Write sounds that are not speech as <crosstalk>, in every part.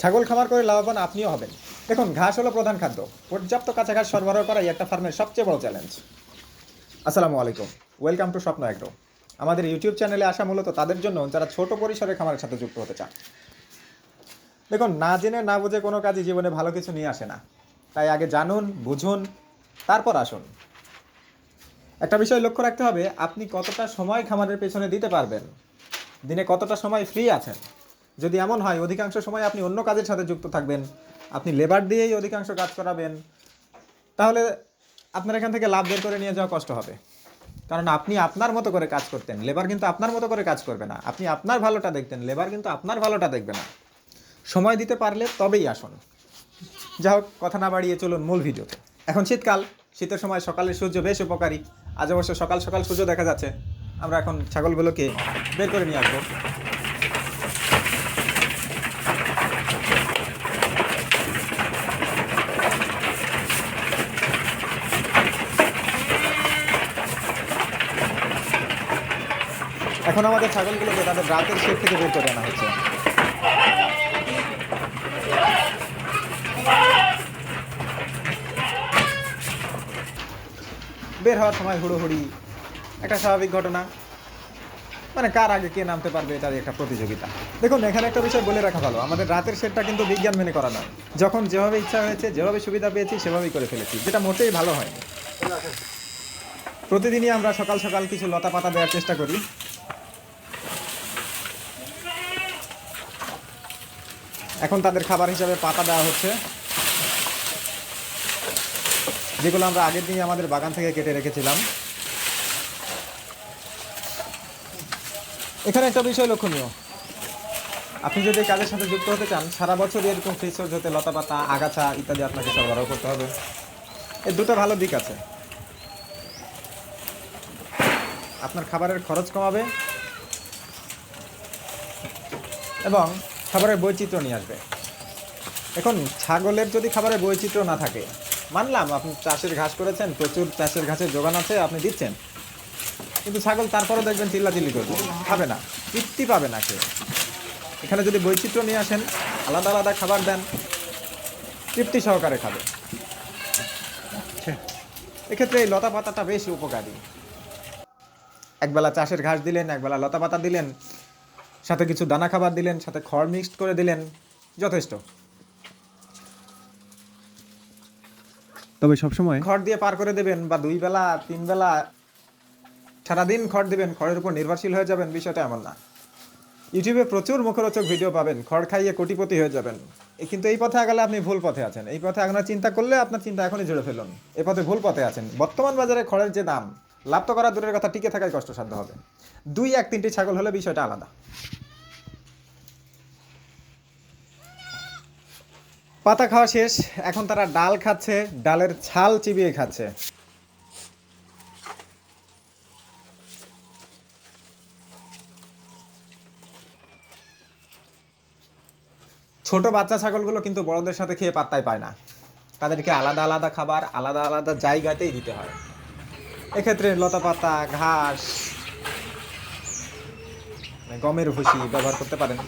ছাগল খামার করে লাভবান আপনিও হবেন। দেখুন, ঘাস হলো প্রধান খাদ্য। পর্যাপ্ত কাঁচা ঘাস সরবরাহ করাই একটা ফার্মের সবচেয়ে বড় চ্যালেঞ্জ আসসালামু আলাইকুম। ওয়েলকাম টু স্বপ্ন এগ্রো আমাদের ইউটিউব চ্যানেলে আসা মূলত তাদের জন্য যারা ছোট পরিসরে খামারের সাথে যুক্ত হতে চান। দেখুন, না জেনে না বুঝে কোনো কাজই জীবনে ভালো কিছু নিয়ে আসে না। তাই আগে জানুন, বুঝুন, তারপর আসুন। একটা বিষয় লক্ষ্য রাখতে হবে, আপনি কতটা সময় খামারের পেছনে দিতে পারবেন? দিনে কতটা সময় ফ্রি আছেন? যদি এমন হয়, অধিকাংশ সময় আপনি অন্য কাজের সাথে যুক্ত থাকবেন। আপনি লেবার দিয়েই অধিকাংশ কাজ করাবেন। তাহলে আপনার এখান থেকে লাভ বের করে নিয়ে যাওয়া কষ্ট হবে। কারণ আপনি আপনার মতো করে কাজ করতেন। লেবার কিন্তু আপনার মতো করে কাজ করবে না। আপনি আপনার ভালোটা দেখতেন। লেবার কিন্তু আপনার ভালোটা দেখবে না। সময় দিতে পারলে তবেই আসুন। যা হোক, কথা না বাড়িয়ে চলুন মূল ভিডিওতে। এখন শীতকাল। শীতের সময় সকালের সূর্য বেশ উপকারী। আজ অবশ্য সকাল সকাল সূর্য দেখা যাচ্ছে। আমরা এখন ছাগলগুলোকে বের করে নিয়ে আসব। এখন আমাদের ছাগলগুলোকে তাদের রাতের শেড থেকে বের করে আনা হচ্ছে। বের হওয়ার সময় হুড়োহুড়ি, একটা স্বাভাবিক ঘটনা। মানে কার আগে কে নামতে পারবে এটার একটা প্রতিযোগিতা। দেখুন, এখানে একটা বিষয় বলে রাখা ভালো, আমাদের রাতের সেটটা কিন্তু বিজ্ঞান মেনে করা নয়। যখন যেভাবে ইচ্ছা হয়েছে, যেভাবে সুবিধা পেয়েছি, সেভাবেই করে ফেলেছি, যেটা মোটেই ভালো হয়নি। প্রতিদিনই আমরা সকাল সকাল কিছু লতা পাতা দেওয়ার চেষ্টা করি। এখন তাদের খাবার হিসাবে পাতা দেওয়া হচ্ছে। যেগুলো আমরা আগের দিনই আমাদের বাগান থেকে কেটে রেখেছিলাম। এখানে একটা বিষয় লক্ষণীয়। আপনি যদি কাজের সাথে যুক্ত হতে চান, সারা বছর এরকম ফিচার্স হতে লতা পাতা, আগাছা ইত্যাদি আপনাকে সরবরাহ করতে হবে। এর দুটো ভালো দিক আছে। আপনার খাবারের খরচ কমাবে এবং খাবারের বৈচিত্র্য নিয়ে আসবে। এখন ছাগলের যদি খাবারের বৈচিত্র্য না থাকে, মানলাম আপনি চাষের ঘাস করেছেন, প্রচুর চাষের ঘাসের যোগান আছে, আপনি দিচ্ছেন। কিন্তু ছাগল তারপরে দেখবেন চিল্লাচিল্লি করবে, খাবে না, তৃপ্তি পাবে না কেউ এখানে যদি বৈচিত্র্য নিয়ে আসেন, আলাদা আলাদা খাবার দেন, তৃপ্তি সহকারে খাবে। এক্ষেত্রে এই লতা পাতাটা বেশ উপকারী। একবেলা চাষের ঘাস দিলেন, একবেলা লতা পাতা দিলেন সাথে কিছু দানা খাবার দিলেন সাথে খড় মিক্সড করে দিলেন যথেষ্ট। তবে সবসময় খড় দিয়ে পার করে দেবেন বা দুই বেলা তিন বেলা সারাদিন খড় দেবেন খড়ের উপর নির্ভরশীল হয়ে যাবেন বিষয়টা এমন না। ইউটিউবে প্রচুর মুখরোচক ভিডিও পাবেন খড় খাইয়ে কোটিপতি হয়ে যাবেন। এ কিন্তু এই পথে আগালে আপনি ভুল পথে আছেন। এই পথে আগানোর চিন্তা করলে আপনার চিন্তা এখনই জুড়ে ফেলুন। এ পথে ভুল পথে আছেন। বর্তমান বাজারে খড়ের যে দাম লাভ তো করা দূরের কথা টিকে থাকাই কষ্টসাধ্য হবে। দুই এক তিনটি ছাগল হলে বিষয়টা আলাদা। পাতা খাওয়া শেষ। এখন তারা ডাল খাচ্ছে, ডালের ছাল চিবিয়ে খাচ্ছে। ছোট বাচ্চা ছাগলগুলো কিন্তু বড়দের সাথে খেয়ে পাত্তাই পায় না। তাদেরকে আলাদা আলাদা খাবার, আলাদা আলাদা জায়গাতেই দিতে হয়। এক্ষেত্রে লতা পাতা ঘাস মানে গমের ভুসি ব্যবহার করতে পারেন।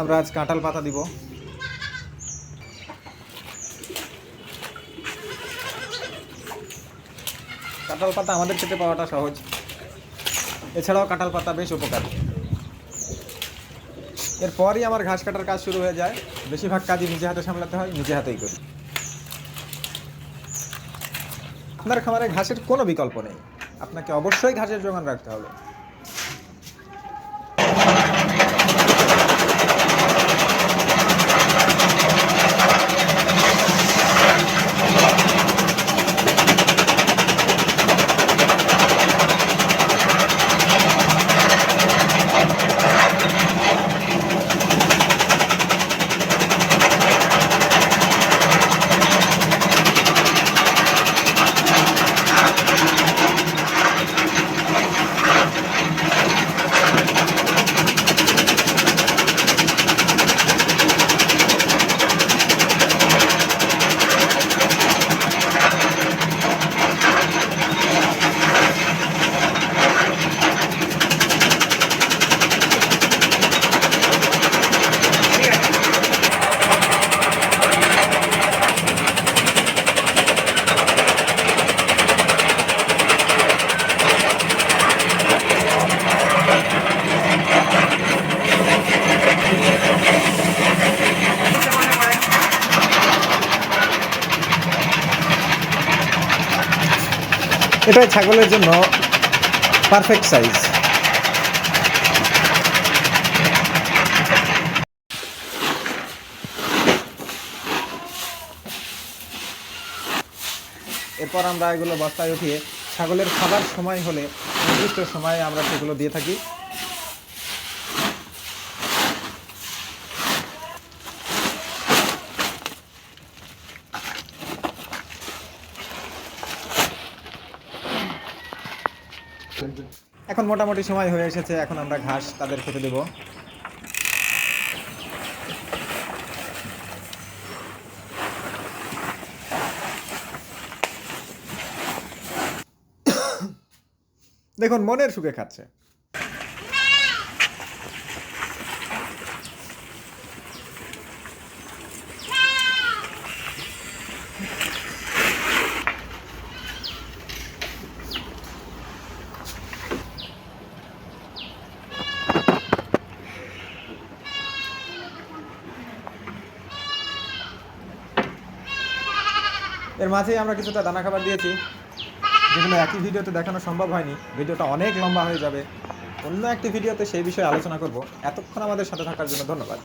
আমরা আজ কাঁঠাল পাতা দিব। কাঁঠাল পাতা আমাদের খেতে পাওয়াটা সহজ। এছাড়াও কাঁঠাল পাতা বেশ উপকারী। এরপরই আমার ঘাস কাটার কাজ শুরু হয়ে যায়। বেশিরভাগ কাজই নিজে হাতে সামলাতে হয়, নিজে হাতেই করি। আপনার খামারে ঘাসের কোনো বিকল্প নেই। আপনাকে অবশ্যই ঘাসের যোগান রাখতে হবে। এটাই ছাগলের জন্য পারফেক্ট সাইজ এরপর আমরা এগুলো বস্তায় উঠিয়ে ছাগলের খাবার সময় হলে নির্দিষ্ট সময়ে আমরা সেগুলো দিয়ে থাকি। এখন মোটামুটি সময় হয়ে এসেছে, এখন আমরা ঘাস তাদের খেতে দেব। <coughs> দেখুন, মনের সুখে খাচ্ছে। এর মাঝেই আমরা কিছুটা দানা খাবার দিয়েছি, যেগুলো একই ভিডিওতে দেখানো সম্ভব হয়নি। ভিডিওটা অনেক লম্বা হয়ে যাবে। অন্য একটি ভিডিওতে সেই বিষয়ে আলোচনা করব। এতক্ষণ আমাদের সাথে থাকার জন্য ধন্যবাদ।